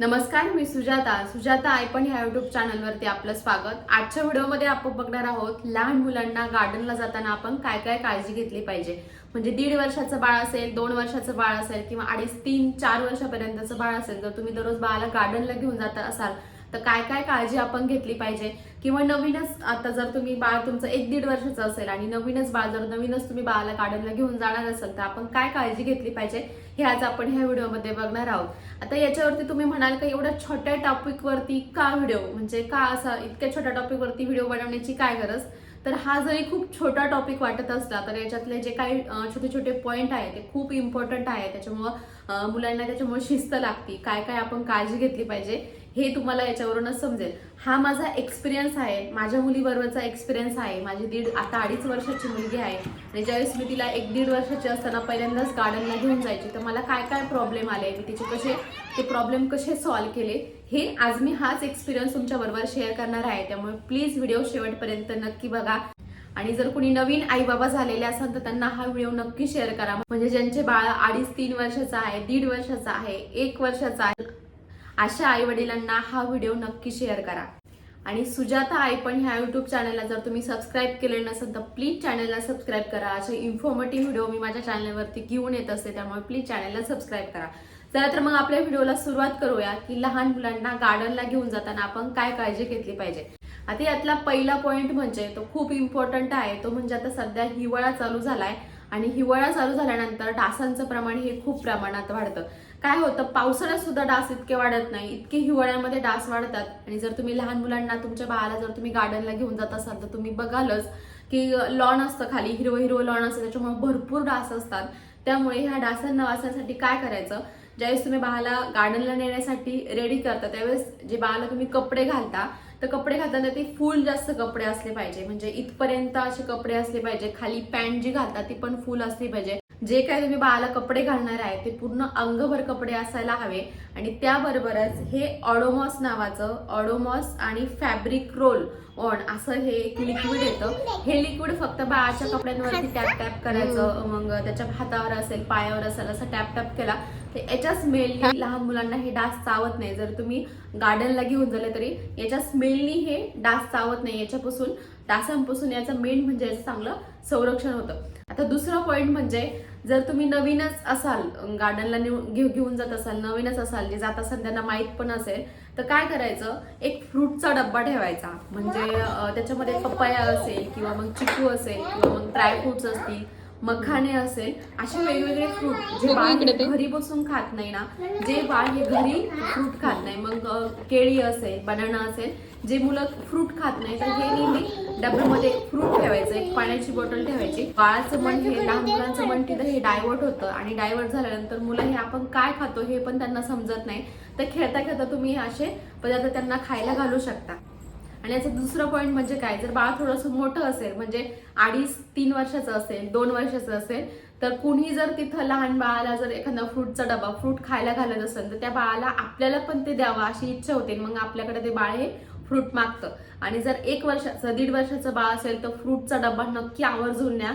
नमस्कार मी सुजाता. सुजाता आयपण ह्या युट्यूब चॅनलवरती आपलं स्वागत. आजच्या व्हिडिओमध्ये आपण बघणार आहोत लहान मुलांना गार्डनला जाताना आपण काय काय काळजी घेतली पाहिजे? म्हणजे दीड वर्षाचं बाळ असेल दोन वर्षाचं बाळ असेल किंवा अडीच तीन चार वर्षापर्यंतचं बाळ असेल जर तुम्ही दररोज बाळाला गार्डनला घेऊन जात असाल तर काय काय काळजी आपण घेतली पाहिजे? किंवा नवीनच आता जर तुम्ही बाळ तुमचं एक दीड वर्षाचं असेल आणि नवीनच बाळ जर नवीनच तुम्ही बाळाला गार्डनला घेऊन जाणार असेल तर आपण काय काळजी घेतली पाहिजे? हे आज आपण ह्या व्हिडिओमध्ये बघणार आहोत. आता याच्यावरती तुम्ही म्हणाल का एवढ्या छोट्या टॉपिकवरती का व्हिडिओ? म्हणजे का असा इतक्या छोट्या टॉपिकवरती व्हिडिओ बनवण्याची काय गरज? तर हा जरी खूप छोटा टॉपिक वाटत असला तर याच्यातले जे काही छोटे छोटे पॉईंट आहे ते खूप इम्पॉर्टंट आहे त्याच्यामुळं मुलांना त्याच्यामुळे शिस्त लागते. काय काय आपण काळजी घेतली पाहिजे? हे तुम्हाला याच्यावरूनच समजेल. हा माझा एक्सपिरियन्स आहे. माझ्या मुलीबरोबरचा एक्सपिरियन्स आहे. माझी दीड आता अडीच वर्षाची मुलगी आहे. आणि ज्यावेळेस मी तिला एक दीड वर्षाची असताना पहिल्यांदाच गार्डनला घेऊन जायची तर मला काय काय प्रॉब्लेम आले? मी तिचे कसे ते प्रॉब्लेम कसे सॉल्व्ह केले? हे आज मी हाच एक्सपिरियन्स तुमच्याबरोबर शेअर करणार आहे. त्यामुळे प्लीज व्हिडिओ शेवटपर्यंत नक्की बघा. आणि जर कुणी नवीन आई बाबा झालेले असाल तर त्यांना हा व्हिडिओ नक्की शेअर करा. म्हणजे ज्यांचे बाळ अडीच तीन वर्षाचा आहे दीड वर्षाचा आहे एक वर्षाचा आहे अशा आई वडिलांना हा व्हिडिओ नक्की शेअर करा. आणि सुजाता आई पण ह्या युट्यूब चॅनलला जर तुम्ही सबस्क्राईब केले नसेल तर प्लीज चॅनलला सबस्क्राईब करा. असे इन्फॉर्मेटिव्ह व्हिडिओ मी माझ्या चॅनलवरती घेऊन येत असते त्यामुळे प्लीज चॅनलला सबस्क्राईब करा. चला तर मग आपल्या व्हिडिओला सुरुवात करूया की लहान मुलांना गार्डनला घेऊन जाताना आपण काय काळजी घेतली पाहिजे? आता यातला पहिला पॉईंट म्हणजे तो खूप इम्पॉर्टंट आहे. तो म्हणजे आता सध्या हिवाळा चालू झालाय. आणि हिवाळा चालू झाल्यानंतर डासांचं प्रमाण हे खूप प्रमाणात वाढतं. काय होतं पावसाळ्यात सुद्धा डास इतके वाढत नाही इतके हिवाळ्यामध्ये डास वाढतात. आणि जर तुम्ही लहान मुलांना तुमच्या बाळाला जर तुम्ही गार्डनला घेऊन जात असाल तर तुम्ही बघालच की लॉन असतं खाली हिरवं हिरवं लॉन असतं त्याच्यामुळे भरपूर डास असतात. त्यामुळे ह्या डासांना वाचण्यासाठी काय करायचं? ज्यावेळेस तुम्ही बाळाला गार्डनला नेण्यासाठी रेडी करता त्यावेळेस जे बाळाला तुम्ही कपडे घालता तर कपडे घालताना ते फुल जास्त कपडे असले पाहिजे. म्हणजे इथपर्यंत असे कपडे असले पाहिजे. खाली पॅन्ट जी घालता ती पण फुल असली पाहिजे. जे काय तुम्ही बाळाला कपडे घालणार आहे ते पूर्ण अंगभर कपडे असायला हवे. आणि त्याबरोबरच हे ऑडोमॉस नावाचं ऑडोमॉस आणि फॅब्रिक रोल ऑन असं हे एक लिक्विड येतं. हे लिक्विड फक्त बाळाच्या कपड्यांवरती टॅप टॅप करायचं. मग त्याच्या हातावर असेल पायावर असेल असं टॅप टॅप केला तर याच्या स्मेलनी लहान मुलांना हे डास चावत नाही. जर तुम्ही गार्डनला घेऊन झाले तरी याच्या स्मेलनी हे डास चावत नाही. याच्यापासून डासांपासून याचं मेन म्हणजे याचं चांगलं संरक्षण होतं. आता दुसरा पॉइंट म्हणजे जर तुम्ही नवीनच असाल गार्डनला घेऊ घेऊन जात असाल नवीनच असाल जे जात असाल त्यांना माहीत पण असेल तर काय करायचं? एक फ्रूटचा डब्बा ठेवायचा. म्हणजे त्याच्यामध्ये पपया असेल किंवा मग चिकू असेल किंवा मग ड्रायफ्रुट्स असतील मखाने असेल असे वेगवेगळे फ्रूट जे बाळ हे घरी बसून खात नाही ना जे बाळ हे घरी फ्रूट खात नाही. मग केळी असेल बनाना असेल जे मुलं फ्रूट खात नाही तर हे नेहमी डब्यामध्ये फ्रूट ठेवायचं एक पाण्याची बॉटल ठेवायची. बाळाचं मन हे लहान मुलांचं मन तिथं हे डायवर्ट होतं आणि डायवर्ट झाल्यानंतर मुलं हे आपण काय खातो हे पण त्यांना समजत नाही. तर खेळता खेळता तुम्ही हे असे पदार्थ त्यांना खायला घालू शकता. आणि याचं दुसरं पॉईंट म्हणजे काय? जर बाळ थोडंसं मोठं असेल म्हणजे अडीच तीन वर्षाचं असेल दोन वर्षाचं असेल तर कुणी जर तिथं लहान बाळाला जर एखादा फ्रूटचा डबा फ्रूट खायला घालत असेल तर त्या बाळाला आपल्याला पण ते द्यावं अशी इच्छा होते. मग आपल्याकडे ते बाळ हे फ्रूट मागतं. आणि जर एक वर्षाचं दीड वर्षाचं बाळ असेल तर फ्रूटचा डबा नक्की आवर्जून न्या.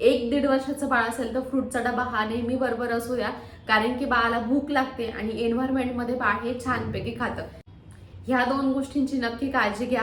एक दीड वर्षाचं बाळ असेल तर फ्रूटचा डबा हा नेहमी बरोबर असू द्या. कारण की बाळाला भूक लागते आणि एन्व्हायरमेंटमध्ये बाळ हे छानपैकी खातं. ह्या दोन गोष्टींची नक्की काळजी घ्या.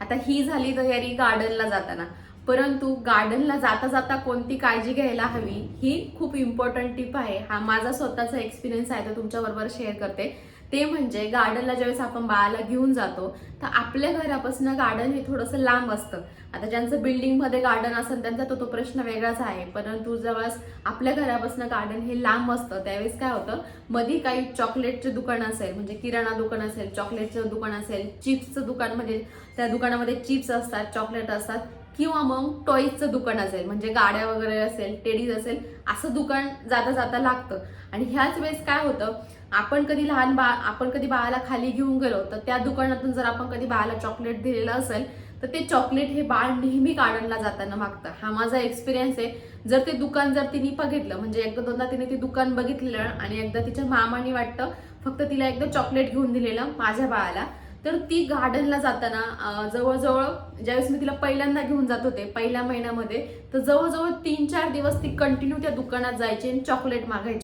आता ही झाली तयारी गार्डनला जाताना. परंतु गार्डनला जाता जाता कोणती काळजी घ्यायला हवी ही खूप इम्पॉर्टंट टिप आहे. हा माझा स्वतःचा एक्सपिरियन्स आहे तो तुमच्याबरोबर शेअर करते. ते म्हणजे गार्डनला ज्यावेळेस आपण बाळाला घेऊन जातो तर आपल्या घरापासून गार्डन हे थोडंसं लांब असतं. आता ज्यांचं बिल्डिंगमध्ये गार्डन असेल त्यांचा तो तो प्रश्न वेगळाच आहे. परंतु ज्यावेळेस आपल्या घरापासून गार्डन हे लांब असतं. त्यावेळेस काय होतं? मध्ये काही चॉकलेटचे दुकान असेल म्हणजे किराणा दुकान असेल चॉकलेटचं दुकान असेल चिप्सचं दुकान म्हणजे त्या दुकानामध्ये चिप्स असतात चॉकलेट असतात किंवा मग टॉईजचं दुकान असेल म्हणजे गाड्या वगैरे असेल टेडीज असेल असं दुकान जाता जाता लागतं. आणि ह्याच वेळेस काय होतं? आपण कधी लहान बा आपण कधी बाळाला खाली घेऊन गेलो तर त्या दुकानातून जर आपण कधी बाळाला चॉकलेट दिलेलं असेल तर ते चॉकलेट हे बाळ नेहमी गार्डनला जाताना मागतं. हा माझा एक्सपिरियन्स आहे. जर ते दुकान जर तिने बघितलं म्हणजे एकदा दोनदा तिने ते दुकान बघितलेलं आणि एकदा तिच्या मामाने वाटतं फक्त तिला एकदा चॉकलेट घेऊन दिलेलं माझ्या बाळाला तर ती गार्डनला जाताना जवळजवळ ज्यावेळेस मी तिला पहिल्यांदा घेऊन जात होते पहिल्या महिन्यामध्ये तर जवळजवळ तीन चार दिवस ती कंटिन्यू त्या दुकानात जायची आणि चॉकलेट मागायची.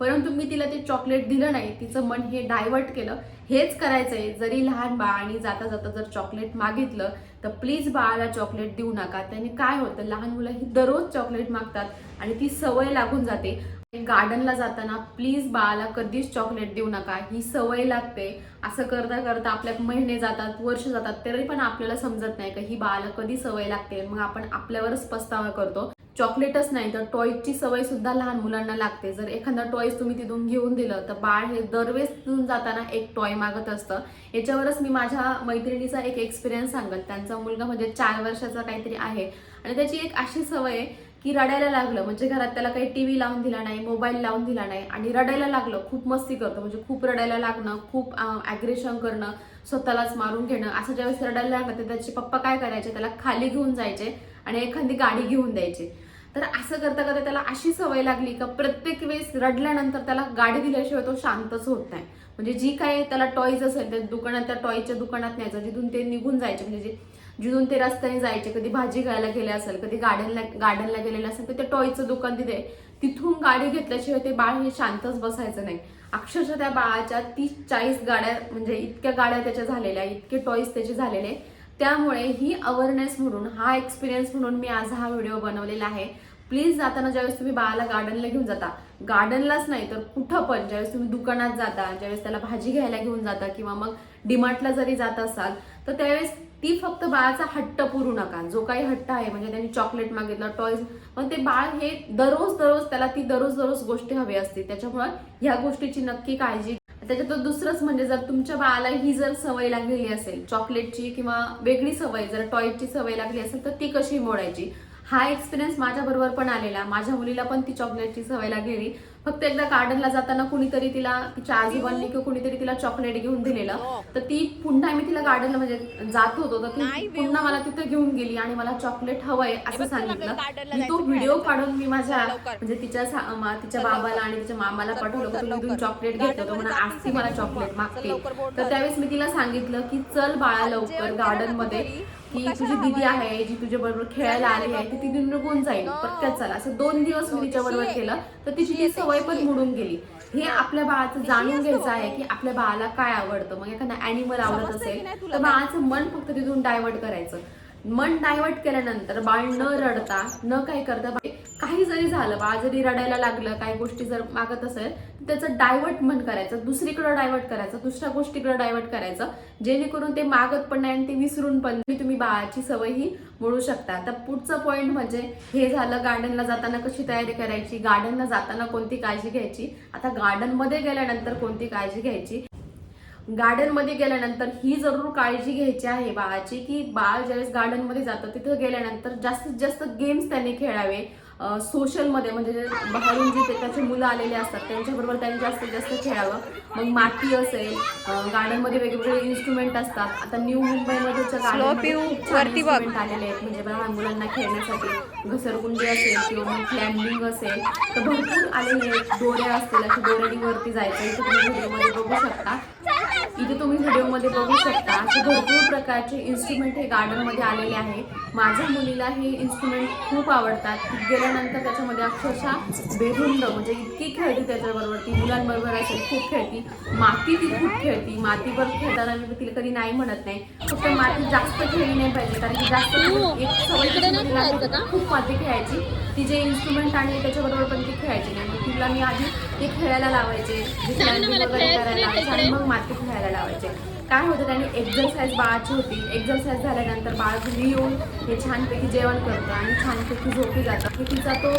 परंतु मी तिला ते चॉकलेट दिलं नाही तिचं मन हे डायव्हर्ट केलं. हेच करायचंय जरी लहान बाळाने जाता जाता जर चॉकलेट मागितलं तर प्लीज बाळाला चॉकलेट देऊ नका. त्याने काय होतं लहान मुलं ही दररोज चॉकलेट मागतात आणि ती सवय लागून जाते. गार्डनला जाताना प्लीज बाळाला कधीच चॉकलेट देऊ नका. ही सवय लागते. असं करता करता आपल्या महिने जातात वर्ष जातात तरी पण आपल्याला समजत नाही का ही बाळाला कधी सवय लागते. मग आपण आपल्यावरच पस्तावा करतो. चॉकलेटच नाही तर टॉयची सवय सुद्धा लहान मुलांना लागते. जर एखादा टॉयज तुम्ही तिथून घेऊन दिलं तर बाळ हे दरवेळेस तिथून जाताना एक टॉय मागत असतं. याच्यावरच मी माझ्या मैत्रिणीचा एक एक्सपिरियन्स सांगत. त्यांचा मुलगा म्हणजे चार वर्षाचा काहीतरी आहे. आणि त्याची एक अशी सवय आहे की रडायला लागलं म्हणजे घरात त्याला काही टी व्ही लावून दिला नाही मोबाईल लावून दिला नाही आणि रडायला लागलं खूप मस्ती करतो. म्हणजे खूप रडायला लागणं खूप ॲग्रेशन करणं स्वतःलाच मारून घेणं. असं ज्यावेळेस रडायला लागलं तर त्याचे पप्पा काय करायचे? त्याला खाली घेऊन जायचे. आणि एखादी गाडी घेऊन द्यायची. तर असं करता करता त्याला अशी सवय लागली का प्रत्येक वेळेस रडल्यानंतर त्याला गाडी दिल्याशिवाय तो शांतच होत नाही. म्हणजे जी काही त्याला टॉयज असेल त्या दुकानात त्या टॉयच्या दुकानात न्यायचं जिथून ते निघून जायचे. म्हणजे जे जिथून ते रस्त्याने जायचे कधी भाजी खायला गेले असेल कधी गार्डनला गार्डनला गेलेले असेल तर ते टॉयचं दुकान तिथे तिथून गाडी घेतल्याशिवाय ते बाळ हे शांतच बसायचं नाही. अक्षरशः त्या बाळाच्या तीस चाळीस गाड्या म्हणजे इतक्या गाड्या त्याच्या झालेल्या इतके टॉयज त्याचे झालेले त्यामुळे ही अवेअरनेस म्हणून हा एक्सपिरियन्स म्हणून मी आज हा व्हिडिओ बनवलेला आहे. प्लीज जाताना ज्यावेळेस तुम्ही बाळाला गार्डनला घेऊन जाता गार्डनलाच नाही तर कुठं पण ज्यावेळेस तुम्ही दुकानात जाता ज्यावेळेस त्याला भाजी घ्यायला घेऊन जाता किंवा मग डिमार्टला जरी जात असाल तर त्यावेळेस ती फक्त बाळाचा हट्ट पुरू नका. जो काही हट्ट आहे म्हणजे त्यांनी चॉकलेट मागितलं टॉयज मग ते बाळ हे दररोज दररोज त्याला ती दररोज दररोज गोष्टी हवी असते त्याच्यामुळे ह्या गोष्टीची नक्की काळजी त्याच्यात दुसरंच म्हणजे जर तुमच्या बाळाला ही जर सवय लागलेली असेल चॉकलेटची किंवा वेगळी सवय जर टॉयची सवय लागली असेल तर ती कशी मोडायची? हा एक्सपिरियन्स माझ्या बरोबर पण आलेला. माझ्या मुलीला पण ती चॉकलेटची सवय लागलेली. फक्त एकदा गार्डनला जाताना कुणीतरी तिला तिच्या आजोबांनी किंवा कुणीतरी तिला चॉकलेट घेऊन दिलेलं. तर ती पुन्हा मी तिला गार्डनला म्हणजे जात होतो तर ती पुन्हा मला तिथे घेऊन गेली आणि मला चॉकलेट हवंय असं सांगितलं. मी तो व्हिडिओ काढून मी माझ्या म्हणजे तिच्या तिच्या बाबाला आणि तिच्या मामाला पाठवलं इथून चॉकलेट घेतलं तर म्हणून आज ती मला चॉकलेट मागते. तर त्यावेळेस मी तिला सांगितलं की चल बाळा लवकर गार्डनमध्ये. की तुझी दिदी आहे? जी तुझ्या बरोबर खेळायला आली आहे ती तिथून निघून जाईल. पटक्यात चला असं दोन दिवस मी तिच्या बरोबर केलं तर तिची ती सवय पण मोडून गेली. हे आपल्या बाळाचं जाणून घ्यायचं आहे की आपल्या बाळाला काय आवडतं. मग एखादा अॅनिमल आवडत असेल तर बाळाचं मन फक्त तिथून डायव्हर्ट करायचं. मन डायव्हर्ट केल्यानंतर बाळ न रडता न काय करता काही जरी झालं बाळ जरी रडायला लागलं काही गोष्टी जर मागत असेल तर त्याचं डायव्हर्ट करायचं दुसरीकडे डायव्हर्ट करायचं दुसऱ्या गोष्टीकडे डायव्हर्ट करायचं जेणेकरून ते मागत पण नाही आणि ते विसरून पण तुम्ही बाळाची सवय ही मिळू शकता. आता पुढचं पॉईंट म्हणजे हे झालं गार्डनला जाताना कशी तयारी करायची गार्डनला जाताना कोणती काळजी घ्यायची आता गार्डनमध्ये गेल्यानंतर कोणती काळजी घ्यायची? गार्डनमध्ये गेल्यानंतर ही जरूर काळजी घ्यायची आहे बाळाची की बाळ ज्यावेळेस गार्डनमध्ये जातं तिथं गेल्यानंतर जास्तीत जास्त गेम्स त्यांनी खेळावे. सोशलमध्ये म्हणजे जे बाहेरून जे त्याचे मुलं आलेले असतात त्यांच्याबरोबर त्यांनी जास्तीत जास्त खेळावं. मग माती असेल गार्डनमध्ये वेगवेगळे इन्स्ट्रुमेंट असतात. आता न्यू मुंबईमध्ये आलेले आहेत म्हणजे लहान मुलांना खेळण्यासाठी घसरगुंडी असेल किंवा मग क्लॅम्बिंग असेल तर भरपूर आलेले आहेत. दोऱ्या असतील अशा दोऱ्यावरती जायचं. तुम्ही व्हिडिओमध्ये बघू शकता. इथे तुम्ही व्हिडिओमध्ये बघू शकता असे भरपूर प्रकारचे इन्स्ट्रुमेंट हे गार्डनमध्ये आलेले आहे माझ्या मुलीला हे इन्स्ट्रुमेंट खूप आवडतात. गेल्यानंतर त्याच्यामध्ये अक्षरशः बेधुंद म्हणजे इतकी खेळती त्याच्याबरोबर ती मुलांबरोबर असेल खूप खेळती. माती ती खूप खेळती. मातीवर खेळताना मी तिला कधी नाही म्हणत नाही. फक्त माती जास्त खेळली नाही पाहिजे. कारण की जास्त की? खूप माती खेळायची. ती जे इन्स्ट्रुमेंट आणि त्याच्याबरोबर पण ती खेळायची नाही. तिला मी आधी ते खेळायला लावायचे वगैरे करायला मग माती खेळायला लावायचे. काय होतं त्याने एक्झरसाईज बाळाची होती. एक्झरसाईज झाल्यानंतर बाळ घरी येऊन हे छानपैकी जेवण करतं आणि छानपैकी झोपी जातं. की तिचा तो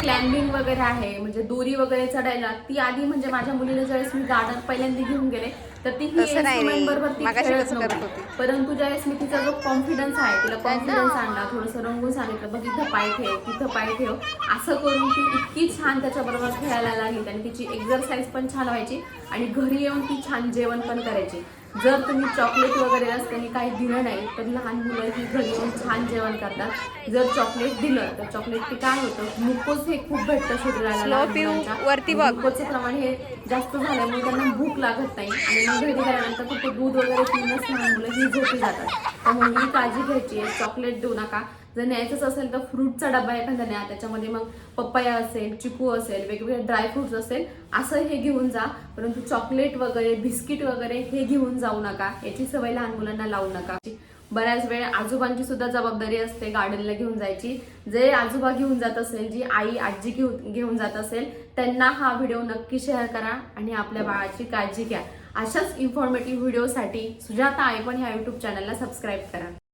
क्लॅम्बिंग वगैरे आहे म्हणजे दोरी वगैरे चढायला ती आधी म्हणजे माझ्या मुलीला ज्यावेळेस मी गार्डन पहिल्यांदा घेऊन गेले तर ती ही तसं नाही रे. ती मागाशी करत होती. परंतु ज्यावेळेस मी तिचा जो कॉन्फिडन्स आहे तिला कॉन्फिडन्स आणला थोडंसं रंगून सांगितलं बघ इथं पाय ठेव तिथं पाय ठेव असं करून ती इतकी छान त्याच्याबरोबर खेळायला लागली आणि तिची एक्झरसाईज पण छान व्हायची आणि घरी येऊन ती छान जेवण पण करायची जर तुम्ही चॉकलेट वगैरे रस्त्याने काही दिलं नाही तर लहान मुलं ही घरी येऊन छान जेवण करतात जर चॉकलेट दिलं तर चॉकलेट काय होतं ग्लुकोज हे खूप भेटतं शरीराला Slow लहान पिऊ, मुलांच्या. वरती बघ. ग्लुकोजचं प्रमाण हे जास्त झाल्यामुळे त्यांना भूक लागत नाही आणि मग घरी गेल्यानंतर फक्त दूध वगैरे पिऊनच लहान मुलं ही झोपी जातात. त्यामुळे ही काळजी घ्यायची. आहे चॉकलेट देऊ नका. जर न्यायचंच असेल तर फ्रूटचा डबा एखादा न्या. त्याच्यामध्ये मग पपया असेल चिकू असेल वेगवेगळे ड्रायफ्रुट्स असेल असं हे घेऊन जा. परंतु चॉकलेट वगैरे बिस्किट वगैरे हे घेऊन जाऊ नका. याची सवय लहान मुलांना लावू नका. बऱ्याच वेळ आजोबांची सुद्धा जबाबदारी असते गार्डनला घेऊन जायची. जे आजोबा घेऊन जात असेल जी आई आजी घेऊन घेऊन जात असेल त्यांना हा व्हिडिओ नक्की शेअर करा आणि आपल्या बाळाची काळजी घ्या. अशाच इन्फॉर्मेटिव्ह व्हिडिओसाठी सुजाता आयपण ह्या यूट्यूब चॅनलला सबस्क्राईब करा.